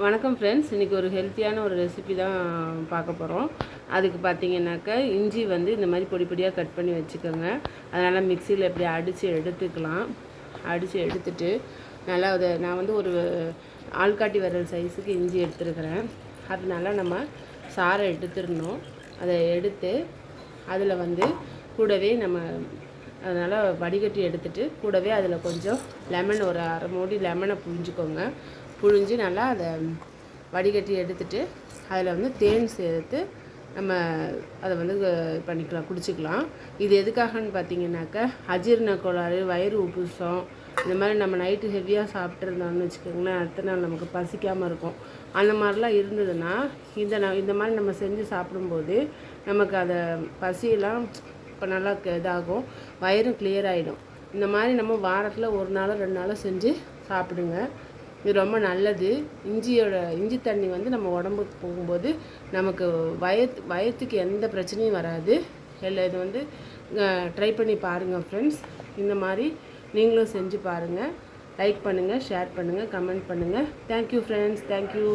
வணக்கம் ஃப்ரெண்ட்ஸ் இன்றைக்கி ஒரு ஹெல்த்தியான ஒரு ரெசிபி தான் பார்க்க போகிறோம் அதுக்கு பார்த்தீங்கன்னாக்கா இஞ்சி வந்து இந்த மாதிரி பொடி பொடியாக கட் பண்ணி வச்சுக்கோங்க. அதனால் மிக்சியில் இப்படி அடித்து எடுத்துக்கலாம். அடித்து எடுத்துட்டு நல்லா அதை நான் வந்து ஒரு ஆள்காட்டி விரல் சைஸுக்கு இஞ்சி எடுத்துருக்கிறேன். அதனால நம்ம சாறை எடுத்துடணும். அதை எடுத்து அதில் வந்து கூடவே நம்ம அதனால் வடிகட்டி எடுத்துகிட்டு கூடவே அதில் கொஞ்சம் லெமன் ஒரு அரை மூடி லெமனை புரிஞ்சுக்கோங்க புழிஞ்சு நல்லா அதை வடிகட்டி எடுத்துட்டு அதில் வந்து தேன் சேர்த்து நம்ம அதை வந்து பண்ணிக்கலாம் குடிச்சிக்கலாம். இது எதுக்காகன்னு பார்த்தீங்கன்னாக்கா அஜீரண கோளாறு வயிறு உப்புசம் இந்த மாதிரி நம்ம நைட்டு ஹெவியாக சாப்பிட்ருந்தோம்னு வச்சுக்கோங்களேன் அடுத்த நாள் நமக்கு பசிக்காமல் இருக்கும். அந்த மாதிரிலாம் இருந்ததுன்னா இந்த ந இந்த மாதிரி நம்ம செஞ்சு சாப்பிடும்போது நமக்கு அதை பசியெல்லாம் இப்போ நல்லா க- இதாகும் வயிறும் கிளியர் ஆகிடும் இந்த மாதிரி நம்ம வாரத்தில் ஒரு நாளோ ரெண்டு நாளோ செஞ்சு சாப்பிடுங்க. இது ரொம்ப நல்லது. இஞ்சியோட இஞ்சி தண்ணி வந்து நம்ம உடம்புக்கு போகும்போது நமக்கு வயத்து வயத்துக்கு எந்த பிரச்சனையும் வராது. இல்லை இது வந்து ட்ரை பண்ணி பாருங்கள் ஃப்ரெண்ட்ஸ் இந்த மாதிரி நீங்களும் செஞ்சு பாருங்கள் லைக் பண்ணுங்கள் ஷேர் பண்ணுங்கள் கமெண்ட் பண்ணுங்கள் தேங்க்யூ ஃப்ரெண்ட்ஸ் தேங்க்யூ